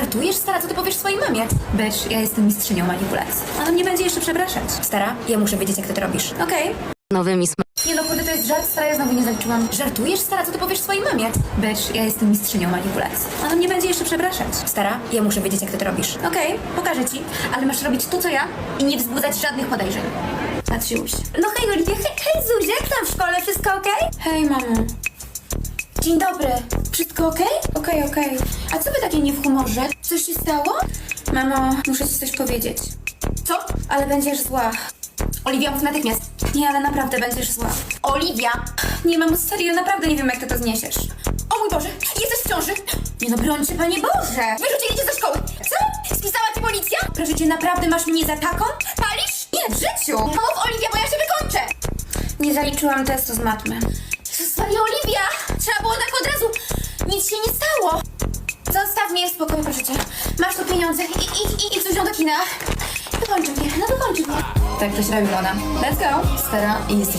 Żartujesz, stara? Co ty powiesz swojej mamie? Becz, ja jestem mistrzynią manipulacji. Ona mnie będzie jeszcze przepraszać. Stara, ja muszę wiedzieć, jak ty to robisz. Okej. nowymi Nie no, kurde, to jest żart, stara, ja znowu nie zaliczyłam. Żartujesz, stara? Co ty powiesz swojej mamie? Becz, ja jestem mistrzynią manipulacji. Ona mnie będzie jeszcze przepraszać. Stara, ja muszę wiedzieć, jak ty to robisz. Okej, pokażę ci, ale masz robić to, co ja i nie wzbudzać żadnych podejrzeń. Patrzyuś. No hej, Oliwia, hej, hej, Zuzia, jak tam w szkole? Wszystko okej? Hej, mamo. Dzień dobry. Wszystko okej? Okej, okej. A co wy takie nie w humorze? Coś się stało? Mamo, muszę ci coś powiedzieć. Co? Ale będziesz zła. Oliwia, mów natychmiast. Nie, ale naprawdę będziesz zła. Oliwia! Nie, mamo, serio, naprawdę nie wiem, jak ty to zniesiesz. O mój Boże, jesteś w ciąży! Nie no, brońcie, Panie Boże! Wyrzucili cię ze szkoły! Co? Spisała cię policja? Proszę cię, naprawdę masz mnie za taką? Palisz? Nie, w życiu! Mów, Oliwia, bo ja się wykończę! Nie zaliczyłam testu z matmy. Jezus Maria, Oliwia! Nie stało! Zostaw mnie w spokoju, proszę cię. Masz tu pieniądze i idź, idź, idź z do kina. Wykończy mnie, no wykończy mnie. Tak to średnio wygląda. Let's go! Stara, jesteś